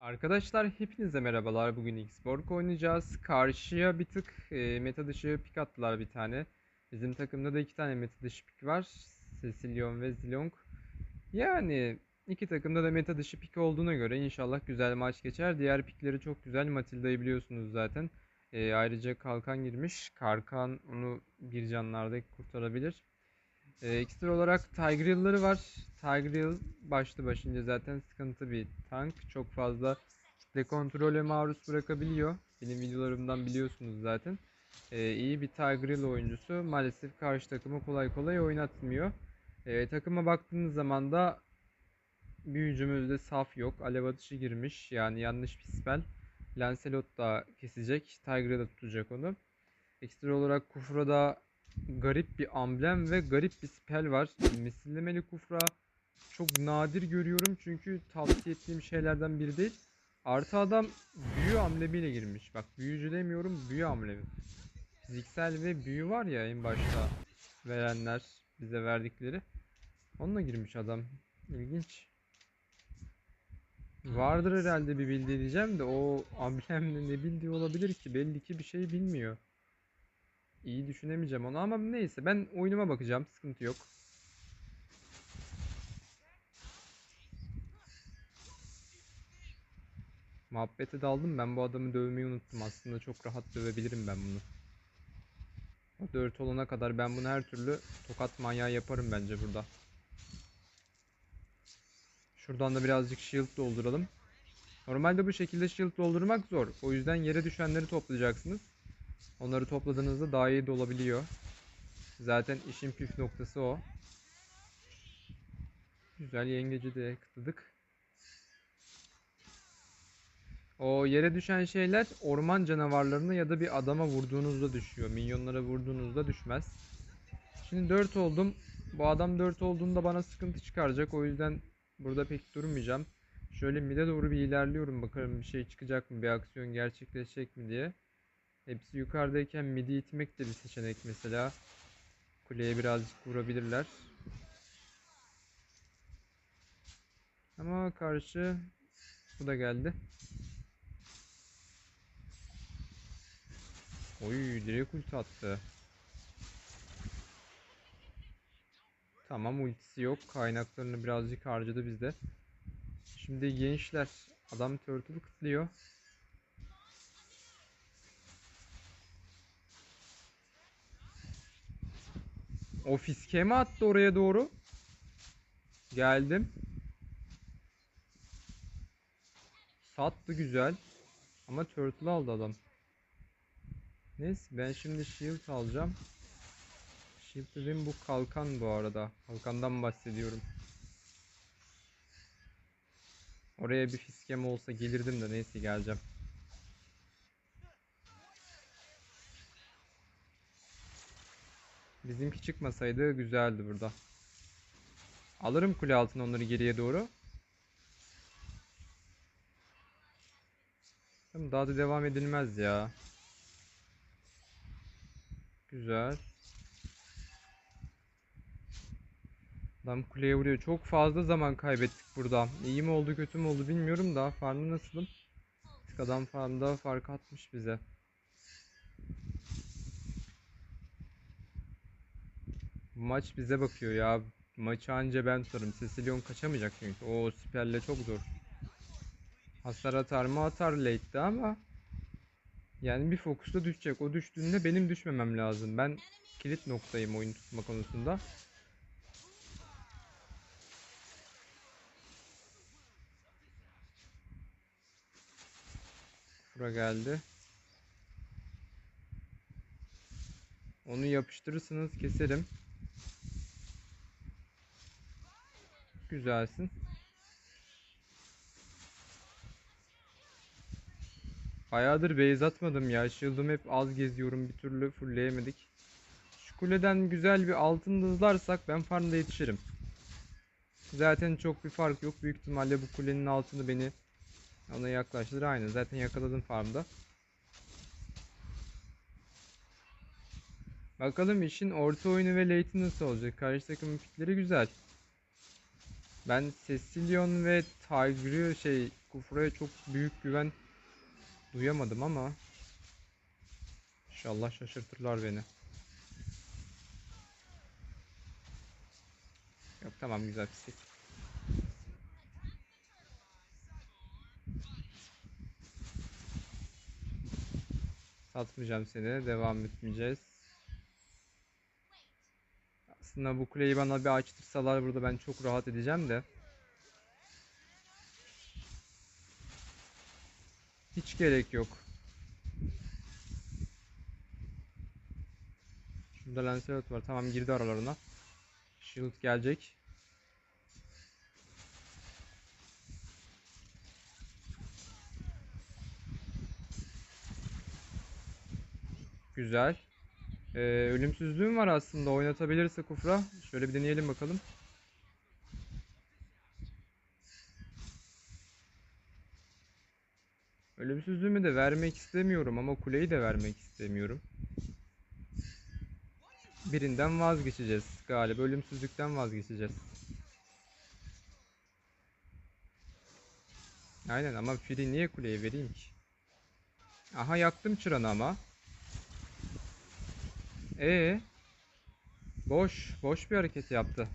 Arkadaşlar hepinize merhabalar. Bugün X-Borg oynayacağız. Karşıya bir tık e, meta dışı pik attılar bir tane. Bizim takımda da iki tane meta dışı pik var. Cecilion ve Zilong. Yani iki takımda da meta dışı pik olduğuna göre inşallah güzel maç geçer. Diğer pikleri çok güzel. Matilda'yı biliyorsunuz zaten. E, ayrıca Kalkan girmiş. Karkan onu bir canlarda kurtarabilir. E, ekstra olarak Tigreal'ları var. Tigreal başlı başınca zaten sıkıntı bir tank. Çok fazla kitle kontrole maruz bırakabiliyor. Benim videolarımdan biliyorsunuz zaten. E, iyi bir Tigreal oyuncusu maalesef karşı takımı kolay kolay oynatmıyor. E, takıma baktığınız zaman da büyücümüzde saf yok. Alev atışı girmiş. Yani yanlış bir spell. Lancelot da kesecek. Tiger'a da tutacak onu. Ekstra olarak Kufra'da garip bir amblem ve garip bir spell var. Misillemeli Kufra çok nadir görüyorum çünkü tavsiye ettiğim şeylerden biri değil. Artı adam büyü amblemiyle girmiş. Bak büyücü demiyorum büyü amblemi. Fiziksel ve büyü var ya en başta verenler bize verdikleri. Onunla girmiş adam. İlginç. Vardır herhalde bir bildiği diyeceğim de o amblemle ne bildiği olabilir ki belli ki bir şey bilmiyor. İyi düşünemeyeceğim onu ama neyse ben oyunuma bakacağım sıkıntı yok. Muhabbete daldım ben bu adamı dövmeyi unuttum aslında çok rahat dövebilirim ben bunu. O 4 olana kadar ben bunu her türlü tokat manyağı yaparım bence burada. Şuradan da birazcık shield dolduralım. Normalde bu şekilde shield doldurmak zor. O yüzden yere düşenleri toplayacaksınız. Onları topladığınızda daha iyi de olabiliyor. Zaten işin püf noktası o. Güzel yengeci de kıtladık. O yere düşen şeyler orman canavarlarına ya da bir adama vurduğunuzda düşüyor. Minyonlara vurduğunuzda düşmez. Şimdi 4 oldum. Bu adam 4 olduğunda bana sıkıntı çıkaracak. O yüzden burada pek durmayacağım. Şöyle mide doğru bir ilerliyorum. Bakalım bir şey çıkacak mı? Bir aksiyon gerçekleşecek mi diye. Hepsi yukarıdayken midi itmek de bir seçenek mesela. Kuleye birazcık vurabilirler. Ama karşı bu da geldi. Oy direkt ulti attı. Tamam ultisi yok. Kaynaklarını birazcık harcadı bizde. Şimdi gençler adam turtle kıtlıyor. O fiske mi attı oraya doğru? Geldim. Sattı güzel. Ama turtle aldı adam. Neyse ben şimdi shield alacağım. Dediğim bu kalkan bu arada. Kalkandan bahsediyorum. Oraya bir fiskem olsa gelirdim de neyse geleceğim. Bizimki çıkmasaydı güzeldi burada. Alırım kule altına onları geriye doğru. Daha da devam edilmez ya. Güzel. Adam kuleye vuruyor. Çok fazla zaman kaybettik burada. İyi mi oldu kötü mü oldu bilmiyorum da farmı nasılım? Adam farmda fark atmış bize. Maç bize bakıyor ya. Maçı anca ben tutarım. Cecilion kaçamayacak çünkü. O siperle çok zor. Hasar atar mı atar late'de ama yani bir fokusta düşecek. O düştüğünde benim düşmemem lazım. Ben kilit noktayım oyun tutma konusunda. Bura geldi. Onu yapıştırırsınız keserim. Güzelsin. Bayağıdır base atmadım ya. Shield'ımı hep az geziyorum. Bir türlü fullleyemedik. Şu kuleden güzel bir altın hızlarsak ben farmda yetişirim. Zaten çok bir fark yok. Büyük ihtimalle bu kulenin altını beni ona yaklaştırır. Aynen zaten yakaladım farmda. Bakalım işin orta oyunu ve late'i nasıl olacak? Karşı takımın pikleri güzel. Ben Cecilion ve Tigre'ı şey Kufra'ya çok büyük güven duyamadım ama İnşallah şaşırtırlar beni. Yok tamam güzel pislik. Satmayacağım seni. Devam etmeyeceğiz. Aslında bu kuleyi bana bir açtırsalar burada ben çok rahat edeceğim de. Hiç gerek yok. Şurada Lancelot var. Tamam girdi aralarına. Shield gelecek. Güzel. Ee, ölümsüzlüğüm var aslında. Oynatabilirse Kufra. Şöyle bir deneyelim bakalım. Ölümsüzlüğümü de vermek istemiyorum ama kuleyi de vermek istemiyorum. Birinden vazgeçeceğiz galiba. Ölümsüzlükten vazgeçeceğiz. Aynen ama Free niye kuleye vereyim ki? Aha yaktım çıranı ama. Ee, boş, boş bir hareket yaptı.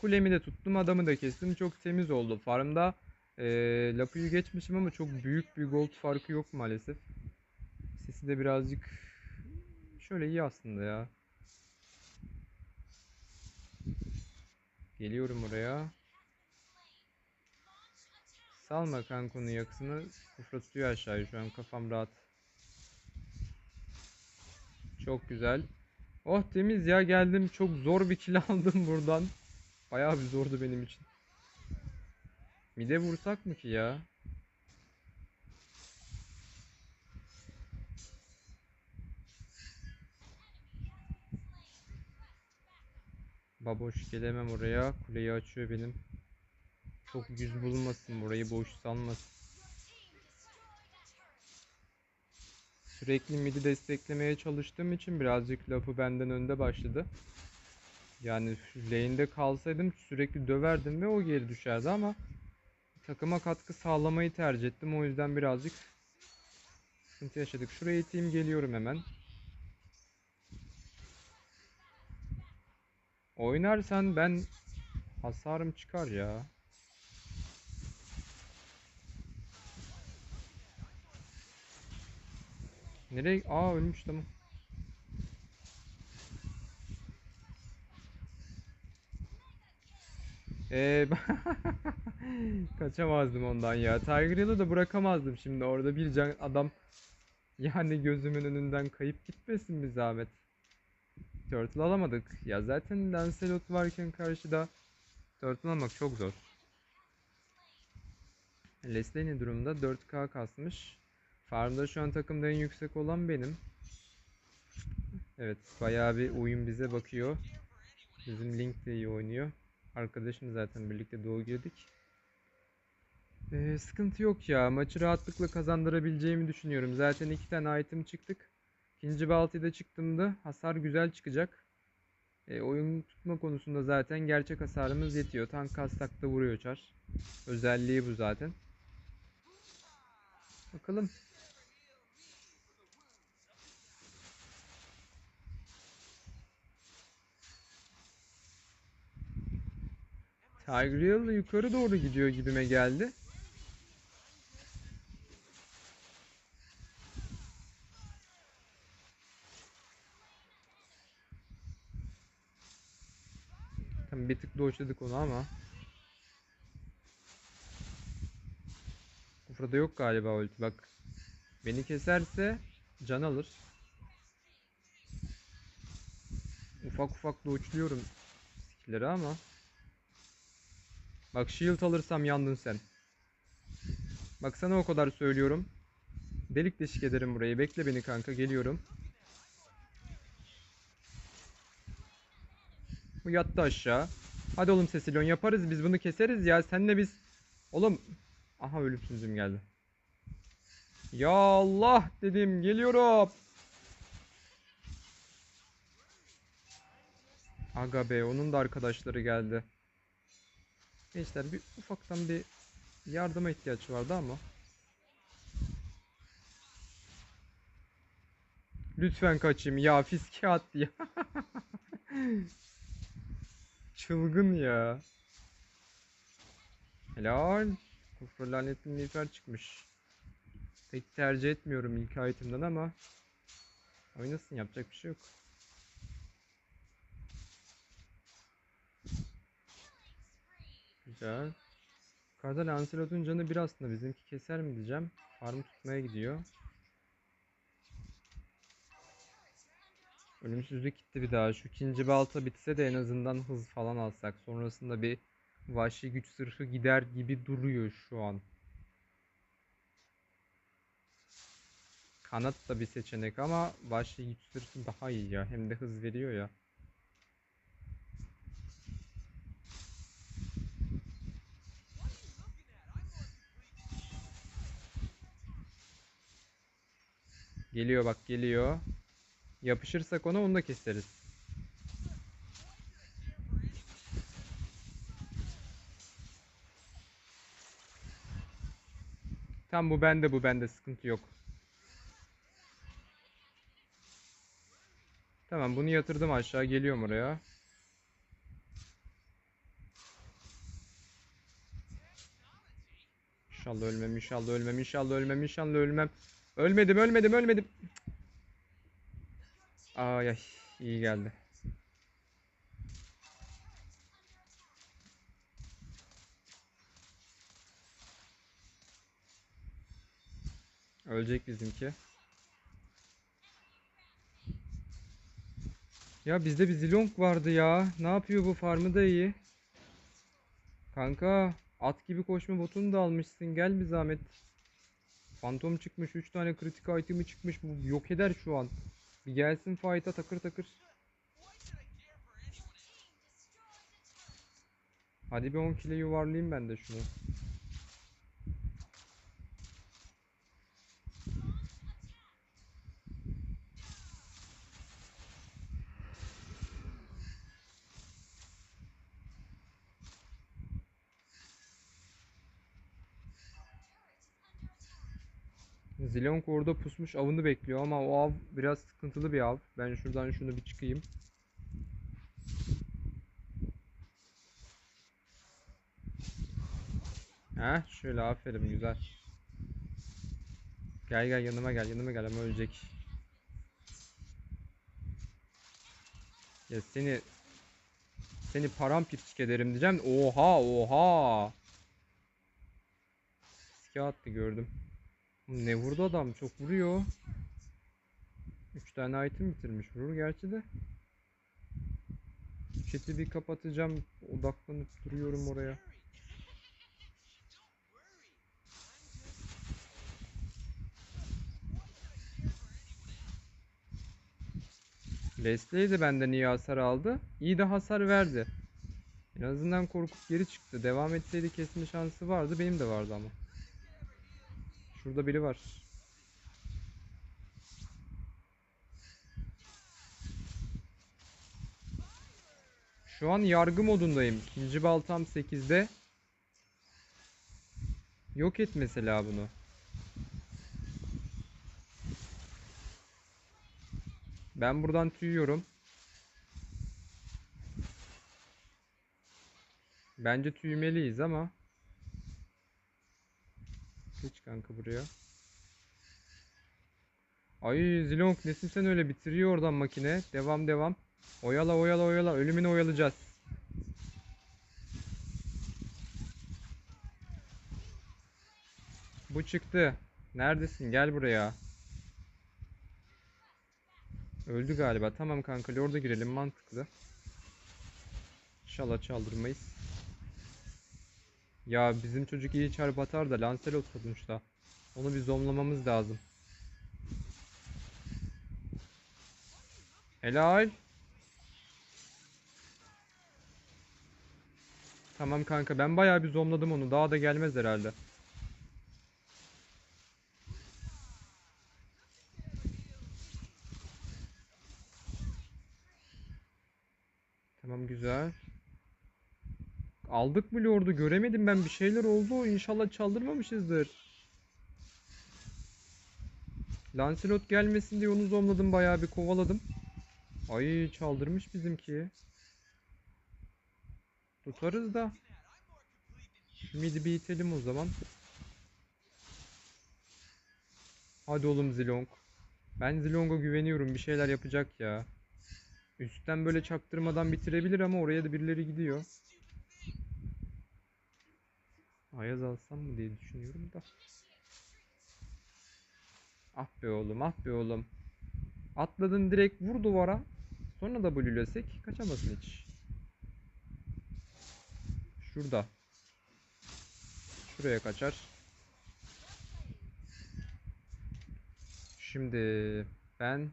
Kulemi de tuttum, adamı da kestim. Çok temiz oldu. Farmda ee, Lapu'yu geçmişim ama çok büyük bir gold farkı yok maalesef. Sesi de birazcık şöyle iyi aslında ya. Geliyorum oraya. Salma kankonun yakısını kufratıyor aşağıya şu an kafam rahat. Çok güzel. Oh temiz ya geldim. Çok zor bir kill aldım buradan. Bayağı bir zordu benim için. Mide vursak mı ki ya? Baboş gelemem oraya. Kuleyi açıyor benim. Çok yüz bulmasın burayı boş salmasın. Sürekli midi desteklemeye çalıştığım için birazcık lafı benden önde başladı. Yani lane'de kalsaydım sürekli döverdim ve o geri düşerdi ama takıma katkı sağlamayı tercih ettim. O yüzden birazcık sıkıntı yaşadık. Şuraya iteyim geliyorum hemen. Oynarsan ben hasarım çıkar ya. Nereye? Aa ölmüş tamam. Ee, kaçamazdım ondan ya. Tiger Hill'ı da bırakamazdım şimdi. Orada bir can adam yani gözümün önünden kayıp gitmesin bir zahmet. Turtle alamadık. Ya zaten Lancelot varken karşıda Turtle almak çok zor. Leslie ne durumda? 4K kasmış. Farmda şu an takımda en yüksek olan benim. Evet bayağı bir oyun bize bakıyor. Bizim Link de iyi oynuyor. Arkadaşım zaten birlikte doğu girdik. Ee, sıkıntı yok ya. Maçı rahatlıkla kazandırabileceğimi düşünüyorum. Zaten iki tane item çıktık. İkinci baltayı çıktığımda hasar güzel çıkacak. E, oyun tutma konusunda zaten gerçek hasarımız yetiyor. Tank kastak da vuruyor çar. Özelliği bu zaten. Bakalım. Tigreal yukarı doğru gidiyor gibime geldi. Tam bir tık doşladık onu ama. Kufrada yok galiba ulti bak. Beni keserse can alır. Ufak ufak doçluyorum skillleri ama. Bak shield alırsam yandın sen. Bak sana o kadar söylüyorum. Delik deşik ederim burayı. Bekle beni kanka geliyorum. Bu yattı aşağı. Hadi oğlum Sesilon yaparız biz bunu keseriz ya. Senle biz... Oğlum... Aha ölümsüzüm geldi. Ya Allah dedim geliyorum. Aga be onun da arkadaşları geldi. Gençler bir ufaktan bir yardıma ihtiyaç vardı ama. Lütfen kaçayım ya fiske attı ya. Çılgın ya. Helal. Kufra lanetli miğfer çıkmış. Pek tercih etmiyorum ilk item'dan ama oynasın yapacak bir şey yok. Güzel. Yukarıda Lancelot'un canı bir aslında bizimki keser mi diyeceğim. Farm tutmaya gidiyor. Ölümsüzlük gitti bir daha. Şu ikinci balta bitse de en azından hız falan alsak. Sonrasında bir vahşi güç sırfı gider gibi duruyor şu an. Kanat da bir seçenek ama vahşi güç sırfı daha iyi ya. Hem de hız veriyor ya. Geliyor bak geliyor. Yapışırsak ona onu da keseriz. Tam bu bende bu bende sıkıntı yok. Tamam bunu yatırdım aşağı geliyorum oraya. İnşallah ölmem inşallah ölmem inşallah ölmem inşallah ölmem. Ölmedim ölmedim ölmedim. Ay ay iyi geldi. Ölecek bizimki. Ya bizde bir zilong vardı ya. Ne yapıyor bu farmı da iyi. Kanka at gibi koşma botunu da almışsın. Gel bir zahmet. Fantom çıkmış. 3 tane kritik item'i çıkmış. Bu yok eder şu an. Bir gelsin fight'a takır takır. Hadi bir 10 kilo yuvarlayayım ben de şunu. Zilong orada pusmuş avını bekliyor ama o av biraz sıkıntılı bir av. Ben şuradan şunu bir çıkayım. Heh şöyle aferin güzel. Gel gel yanıma gel yanıma gel ama ölecek. Ya seni seni paramparçık ederim diyeceğim. Oha oha. Riske attı gördüm. Ne vurdu adam? Çok vuruyor. 3 tane item bitirmiş. Vurur gerçi de. Chat'i bir kapatacağım. Odaklanıp duruyorum oraya. Leslie de benden iyi hasar aldı. İyi de hasar verdi. En azından korkup geri çıktı. Devam etseydi kesme şansı vardı. Benim de vardı ama. Şurada biri var. Şu an yargı modundayım. İkinci baltam 8'de. Yok et mesela bunu. Ben buradan tüyüyorum. Bence tüymeliyiz ama. Geç kanka buraya. Ay Zilong nesin sen öyle bitiriyor oradan makine. Devam devam. Oyala oyala oyala. Ölümünü oyalayacağız. Bu çıktı. Neredesin? Gel buraya. Öldü galiba. Tamam kanka Lord'a girelim mantıklı. İnşallah çaldırmayız. Ya bizim çocuk iyi çarp atar da Lancelot sonuçta. Onu bir zomlamamız lazım. Helal. Tamam kanka ben bayağı bir zomladım onu. Daha da gelmez herhalde. Tamam güzel. Aldık mı lordu? Göremedim ben bir şeyler oldu. İnşallah çaldırmamışızdır. Lancelot gelmesin diye onu zomladım bayağı bir kovaladım. Ay çaldırmış bizimki. Tutarız da. Midi bir o zaman. Hadi oğlum Zilong. Ben Zilong'a güveniyorum. Bir şeyler yapacak ya. Üstten böyle çaktırmadan bitirebilir ama oraya da birileri gidiyor. Ayaz alsam mı diye düşünüyorum da. Ah be oğlum, ah be oğlum. Atladın direkt vur duvara. Sonra da blülesek kaçamasın hiç. Şurada. Şuraya kaçar. Şimdi ben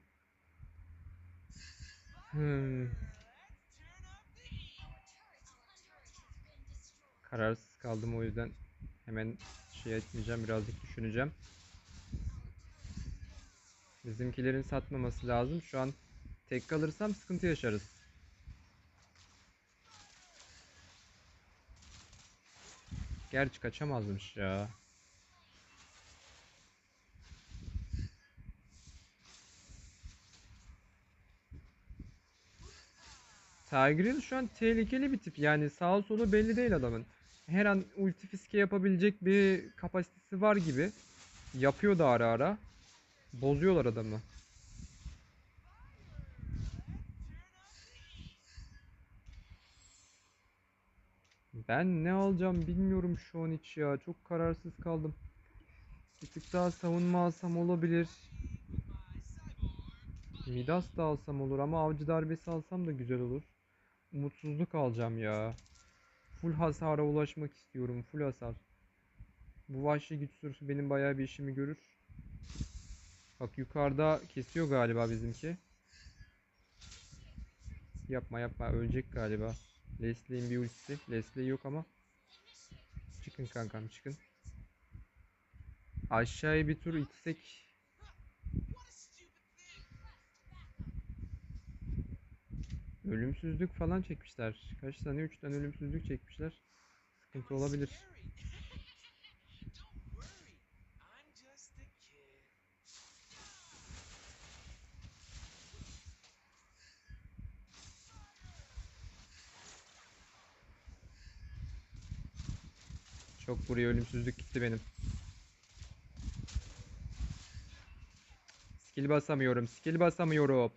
hmm, kararsız kaldım o yüzden hemen şey etmeyeceğim birazcık düşüneceğim. Bizimkilerin satmaması lazım. Şu an tek kalırsam sıkıntı yaşarız. Gerçi kaçamazmış ya. Tigreal şu an tehlikeli bir tip. Yani sağ solu belli değil adamın. Her an ulti fiske yapabilecek bir kapasitesi var gibi. Yapıyor da ara ara. Bozuyorlar adamı. Ben ne alacağım bilmiyorum şu an hiç ya. Çok kararsız kaldım. Bir tık daha savunma alsam olabilir. Midas da alsam olur ama avcı darbesi alsam da güzel olur. Umutsuzluk alacağım ya. Full hasara ulaşmak istiyorum. Full hasar. Bu vahşi güç sürüsü benim bayağı bir işimi görür. Bak yukarıda kesiyor galiba bizimki. Yapma yapma ölecek galiba. Leslie'in bir ultisi. Leslie yok ama. Çıkın kankam çıkın. Aşağıya bir tur itsek. Ölümsüzlük falan çekmişler. Kaç tane? 3 tane ölümsüzlük çekmişler. Sıkıntı olabilir. Çok buraya ölümsüzlük gitti benim. Skill basamıyorum. Skill basamıyorum.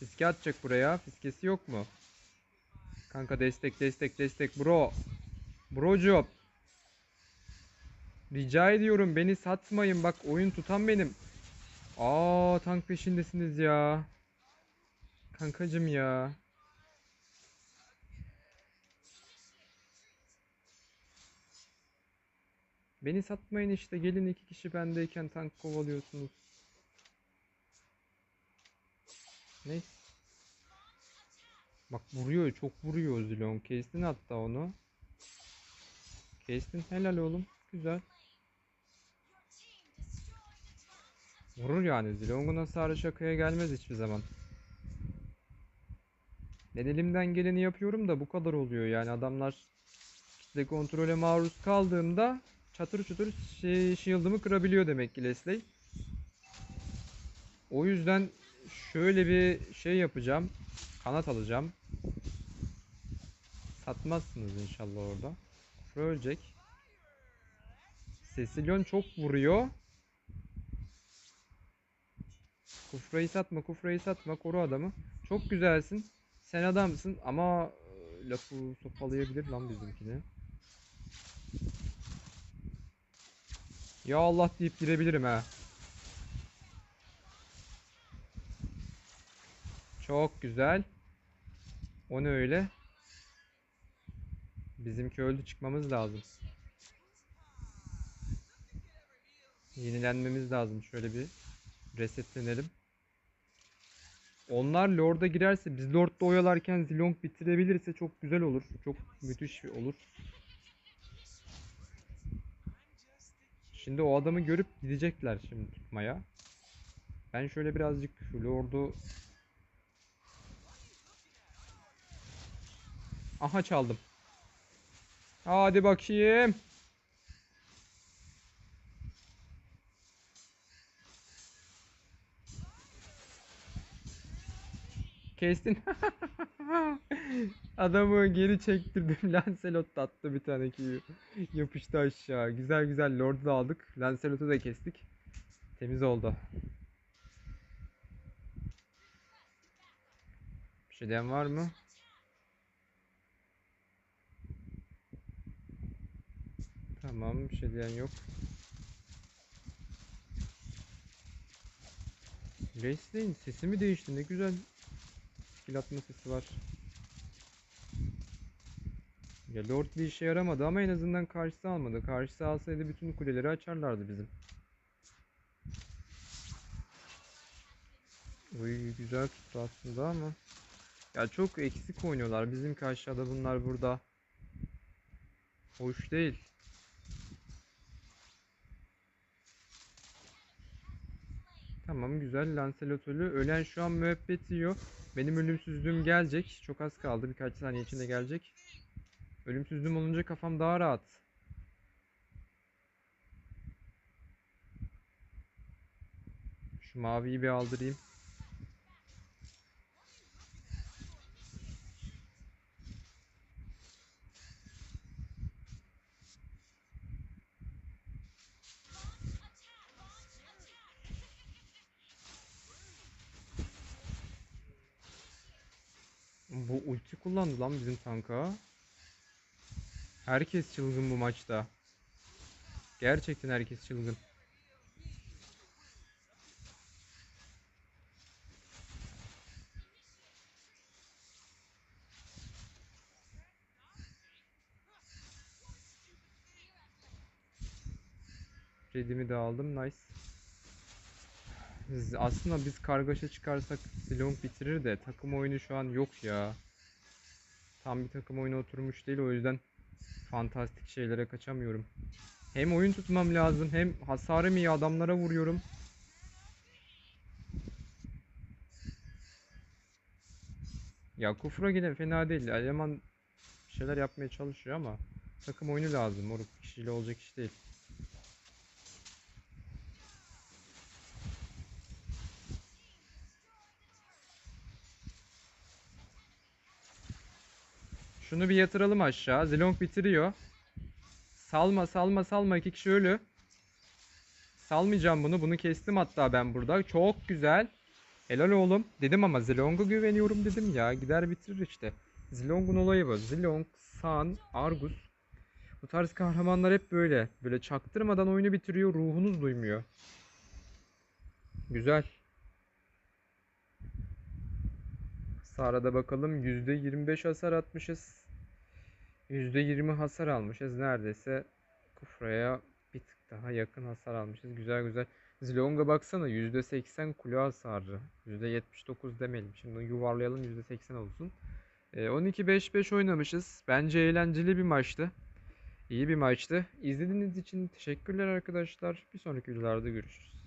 Fiske atacak buraya. Fiskesi yok mu? Kanka destek destek destek bro. Brocum. Rica ediyorum beni satmayın. Bak oyun tutan benim. Aa tank peşindesiniz ya. Kankacım ya. Beni satmayın işte. Gelin iki kişi bendeyken tank kovalıyorsunuz. Neyse. Bak vuruyor. Çok vuruyor Zilon. Kestin hatta onu. Kestin. Helal oğlum. Güzel. Vurur yani. Zilong'un hasarı şakaya gelmez hiçbir zaman. Ben elimden geleni yapıyorum da bu kadar oluyor yani adamlar kitle kontrole maruz kaldığımda çatır çutur şey, shield'ımı kırabiliyor demek ki Leslie. O yüzden şöyle bir şey yapacağım. Kanat alacağım. Satmazsınız inşallah orada. Kufra ölecek. Cecilion çok vuruyor. Kufrayı satma, kufrayı satma. Koru adamı. Çok güzelsin. Sen adamsın ama e, lafı sopalayabilir lan bizimkini. Ya Allah deyip girebilirim ha. Çok güzel. O ne öyle? Bizimki öldü çıkmamız lazım. Yenilenmemiz lazım. Şöyle bir resetlenelim. Onlar Lord'a girerse biz Lord'da oyalarken Zilong bitirebilirse çok güzel olur. Çok müthiş olur. Şimdi o adamı görüp gidecekler şimdi tutmaya. Ben şöyle birazcık Lord'u Aha çaldım. Hadi bakayım. Kestin. Adamı geri çektirdim. Lancelot da attı bir tane Q'yu. Yapıştı aşağı. Güzel güzel Lord'u da aldık. Lancelot'u da kestik. Temiz oldu. Bir şey diyen var mı? Tamam bir şey diyen yok. Leslie'nin sesi mi değişti? Ne güzel skill sesi var. Ya Lord bir işe yaramadı ama en azından karşısı almadı. Karşısı alsaydı bütün kuleleri açarlardı bizim. Uy güzel tuttu aslında ama. Ya çok eksik oynuyorlar. Bizimki aşağıda bunlar burada. Hoş değil. Tamam güzel Lancelot ölü. Ölen şu an müebbet yiyor. Benim ölümsüzlüğüm gelecek. Çok az kaldı. Birkaç saniye içinde gelecek. Ölümsüzlüğüm olunca kafam daha rahat. Şu maviyi bir aldırayım. Bu ulti kullandı lan bizim tanka. Herkes çılgın bu maçta. Gerçekten herkes çılgın. Redimi de aldım. Nice. Aslında biz kargaşa çıkarsak Silong bitirir de takım oyunu şu an yok ya. Tam bir takım oyunu oturmuş değil o yüzden fantastik şeylere kaçamıyorum. Hem oyun tutmam lazım hem hasarım iyi adamlara vuruyorum. Ya Kufra yine fena değil. Eleman bir şeyler yapmaya çalışıyor ama takım oyunu lazım. Moruk kişiyle olacak iş değil. Şunu bir yatıralım aşağı. Zilong bitiriyor. Salma salma salma iki kişi ölü. Salmayacağım bunu. Bunu kestim hatta ben burada. Çok güzel. Helal oğlum. Dedim ama Zilong'a güveniyorum dedim ya. Gider bitirir işte. Zilong'un olayı bu. Zilong, San, Argus. Bu tarz kahramanlar hep böyle. Böyle çaktırmadan oyunu bitiriyor. Ruhunuz duymuyor. Güzel. Sara'da bakalım %25 hasar atmışız. %20 hasar almışız. Neredeyse Kufra'ya bir tık daha yakın hasar almışız. Güzel güzel. Zilong'a baksana %80 kule hasarı. %79 demeyelim. Şimdi yuvarlayalım %80 olsun. Ee, 12-5-5 oynamışız. Bence eğlenceli bir maçtı. İyi bir maçtı. İzlediğiniz için teşekkürler arkadaşlar. Bir sonraki videolarda görüşürüz.